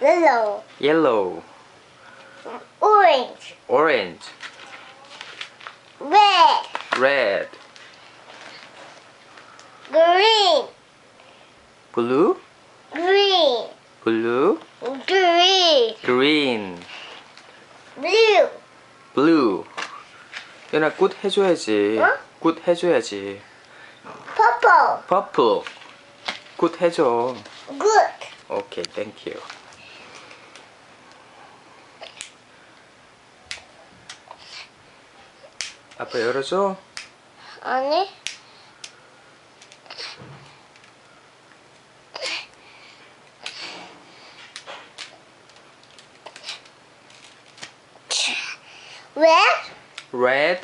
yellow, yellow, orange, orange, red, red, green, blue, green, blue, green, green, blue, blue. 연아 굿 해줘야지. 어? 굿 해줘야지. purple, purple. 굿 해줘. good, 오케이, 아빠 열어줘. 아니, red, red,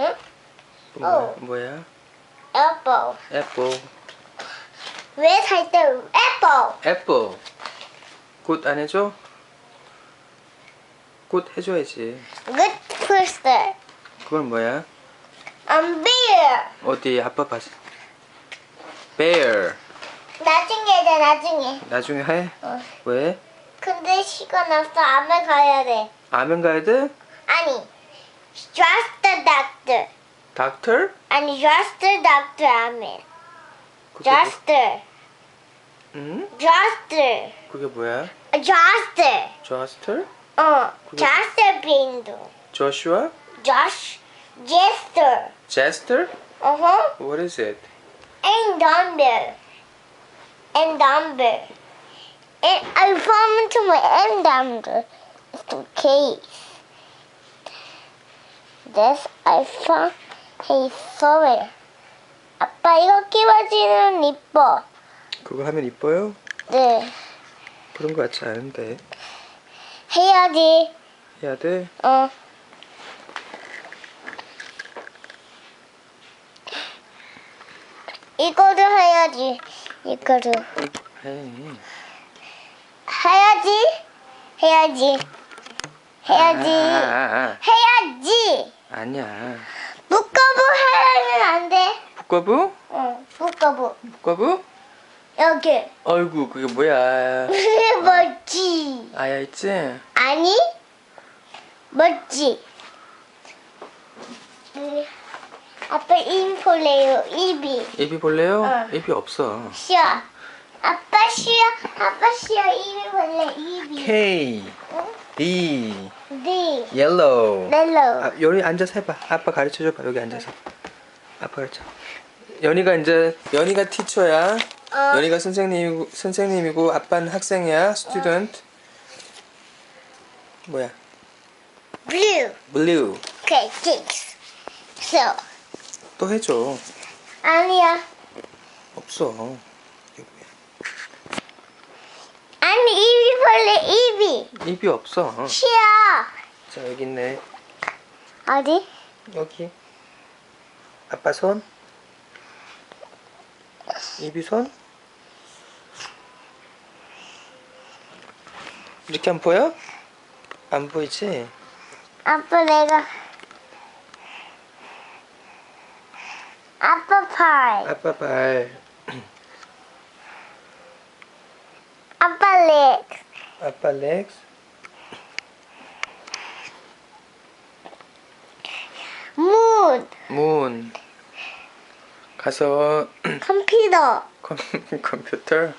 응? 뭐야? 어. 뭐야? apple, apple. red 할때 apple, apple. 굿 안 해줘? 굿 해줘야지. good crystal, 그건 뭐야? I'm bear. 어디 아빠 봐서. bear. 나중에 해, 나중에. 나중에 해? 어. 왜? 근데 시간 없어, 암에 가야 돼. 아멘 가야 돼? 아니, just the doctor. doctor? 아니, just the doctor 암에. 그게 뭐, just the, 응? just the, 그게 뭐야? just the. joster? 어, the 빈도. joshua? Josh, jester. jester? Uh-huh. what is it? And dumbbell. And dumbbell. And I found into my end dumbbell. It's the case. This I found he saw it. 아빠 이거 끼워지는 이뻐. 그거 하면 이뻐요? 네. 그런 거 같지 않은데 해야지. 해야 돼? 어. 이거도 해야지. 이거도. 해 해야지. 해야지. 해야지. 아, 아, 아. 해야지. 아니야 묶어부 하면 안 돼. 북과부? 응, 묶어부. 북과부? 여기. 아이고 그게 뭐야 멋지. 아야 있지? 아니? 멋지. 음, 아빠 입 볼래요, 입이. 입이 볼래요? 어. 입이 없어 쉬어. 아빠 쉬어. 아빠 쉬어. 입이 볼래, 입이. K 응? D 네. yellow 멜로. 아, 여기 앉아서 해봐 아빠 가르쳐줘봐 여기 앉아서 아빠 가르쳐 연이가 이제 연이가 티처야 어. 연이가 선생님이고 선생님이고 아빠는 학생이야 스튜던트 뭐야 블루. blue 오케이, 틱스. So. 또 해줘 아니야. 없어 아니, 입이 볼래, 입이. 입이 없어 쉬어. 자 여기 있네 어디? 여기 아빠 손 입이 손 이렇게 안 보여? 안 보이지? 아빠 내가. 아빠 팔. 아빠 발 아빠 leg. 아빠 렉스 문. 문 가서 컴퓨터. 컴, 컴퓨터